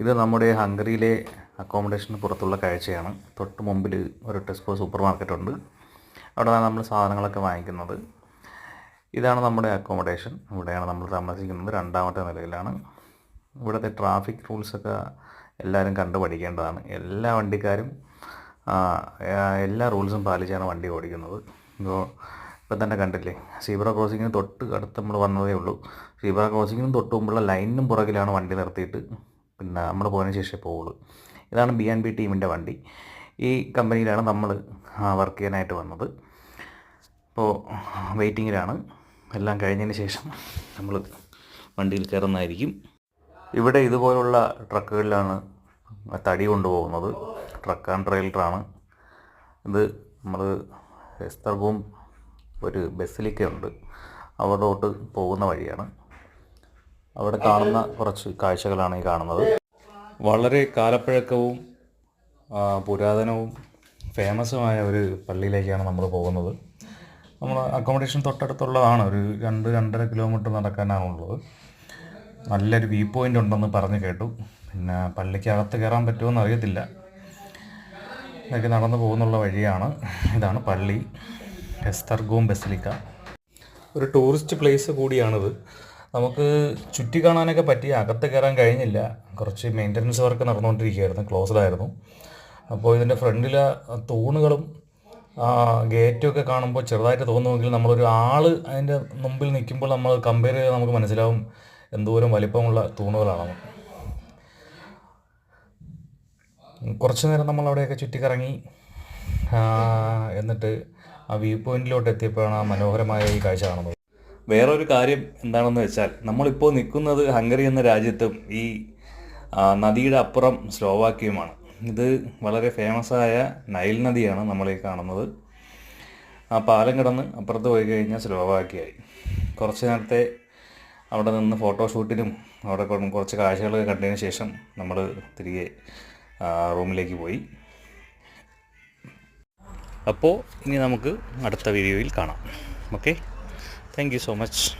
ഇത് നമ്മുടെ ഹംഗറിയിലെ അക്കോമഡേഷന് പുറത്തുള്ള കാഴ്ചയാണ്. തൊട്ട് മുമ്പിൽ ഒരു ടെസ്കോ സൂപ്പർ മാർക്കറ്റ് ഉണ്ട്. അവിടെയാണ് നമ്മൾ സാധനങ്ങളൊക്കെ വാങ്ങിക്കുന്നത്. ഇതാണ് നമ്മുടെ അക്കോമഡേഷൻ ഇവിടെയാണ് നമ്മൾ താമസിക്കുന്നത്. രണ്ടാമത്തെ നിലയിലാണ്. ഇവിടുത്തെ ട്രാഫിക് റൂൾസൊക്കെ എല്ലാവരും കണ്ടു പഠിക്കേണ്ടതാണ്. എല്ലാ വണ്ടിക്കാരും എല്ലാ റൂൾസും പാലിച്ചാണ് വണ്ടി ഓടിക്കുന്നത്. ഇപ്പോൾ ഇപ്പം തന്നെ കണ്ടില്ലേ? സീബ്ര ക്രോസിങ്ങിന് തൊട്ട് അടുത്ത് നമ്മൾ വന്നതേ ഉള്ളൂ. സീബ്ര ക്രോസിങ്ങിനും തൊട്ട് മുമ്പുള്ള ലൈനിനും പുറകിലാണ് വണ്ടി നിർത്തിയിട്ട് പിന്നെ നമ്മൾ പോയതിന് ശേഷമേ പോവുള്ളൂ. ഇതാണ് ബി ആൻഡ് ബി ടീമിന്റെ വണ്ടി. ഈ കമ്പനിയിലാണ് നമ്മൾ വർക്ക് ചെയ്യാനായിട്ട് വന്നത്. അപ്പോൾ വെയിറ്റിങ്ങിലാണ് എല്ലാം കഴിഞ്ഞതിന് ശേഷം നമ്മൾ വണ്ടിയിൽ കയറുന്നതായിരിക്കും. ഇവിടെ ഇതുപോലുള്ള ട്രക്കുകളിലാണ് തടി കൊണ്ടുപോകുന്നത്. ട്രക്ക് ആൻഡ് ട്രെയിലറാണ് ഇത് നമ്മൾ എസ്തർഗും ഒരു ബസ്സിലേക്കുണ്ട് അവിടോട്ട് പോകുന്ന വഴിയാണ്. അവിടെ കാണുന്ന കുറച്ച് കാഴ്ചകളാണ് ഈ കാണുന്നത്. വളരെ കാലപ്പഴക്കവും പുരാതനവും ഫേമസുമായ ഒരു പള്ളിയിലേക്കാണ് നമ്മൾ പോകുന്നത്. നമ്മൾ അക്കോമഡേഷൻ തൊട്ടടുത്തുള്ളതാണ്. ഒരു രണ്ട് രണ്ടര കിലോമീറ്റർ നടക്കാനാണുള്ളത്. നല്ലൊരു വ്യൂ പോയിന്റ് ഉണ്ടെന്ന് പറഞ്ഞു കേട്ടു. പിന്നെ പള്ളിക്കകത്ത് കയറാൻ പറ്റുമെന്ന് അറിയത്തില്ല. ഇതൊക്കെ നടന്നു പോകുന്നുള്ള വഴിയാണ്. ഇതാണ് പള്ളി. Esztergom basilica. ഒരു ടൂറിസ്റ്റ് പ്ലേസ് കൂടിയാണിത്. നമുക്ക് ചുറ്റി കാണാനൊക്കെ പറ്റി. അകത്ത് കയറാൻ കഴിഞ്ഞില്ല. കുറച്ച് മെയിന്റനൻസ് വർക്ക് നടന്നുകൊണ്ടിരിക്കുകയായിരുന്നു. ക്ലോസ്ഡ് ആയിരുന്നു. അപ്പോൾ ഇതിന്റെ ഫ്രണ്ടിലെ തൂണുകളും ഗേറ്റും ഒക്കെ കാണുമ്പോൾ ചെറുതായിട്ട് തോന്നുമെങ്കിൽ നമ്മളൊരു ആൾ അതിന്റെ മുമ്പിൽ നിൽക്കുമ്പോൾ നമ്മൾ കമ്പയർ ചെയ്താൽ നമുക്ക് മനസ്സിലാവും എന്തോരം വലിപ്പമുള്ള തൂണുകളാണ് കുറച്ച് നേരം നമ്മൾ അവിടെയൊക്കെ ചുറ്റിക്കറങ്ങി എന്നിട്ട് ആ വ്യൂ പോയിന്റിലോട്ട് എത്തിയപ്പോഴാണ് ആ മനോഹരമായ ഈ കാഴ്ച കാണുന്നത്. വേറൊരു കാര്യം എന്താണെന്ന് വെച്ചാൽ നമ്മളിപ്പോൾ നിൽക്കുന്നത് ഹംഗറി എന്ന രാജ്യത്തും ഈ നദിയുടെ അപ്പുറം സ്ലോവാക്യയുമാണ്. ഇത് വളരെ ഫേമസായ നൈൽ നദിയാണ് നമ്മൾ ഈ കാണുന്നത്. ആ പാലം കിടന്ന് അപ്പുറത്ത് പോയി കഴിഞ്ഞാൽ സ്ലോവാക്യയായി. കുറച്ച് നേരത്തെ അവിടെ നിന്ന് ഫോട്ടോഷൂട്ടിനും അവിടെ കുറച്ച് കാഴ്ചകളൊക്കെ കണ്ടതിന് ശേഷം നമ്മൾ തിരികെ റൂമിലേക്ക് പോയി. അപ്പോൾ ഇനി നമുക്ക് അടുത്ത വീഡിയോയിൽ കാണാം. Okay? thank you so much.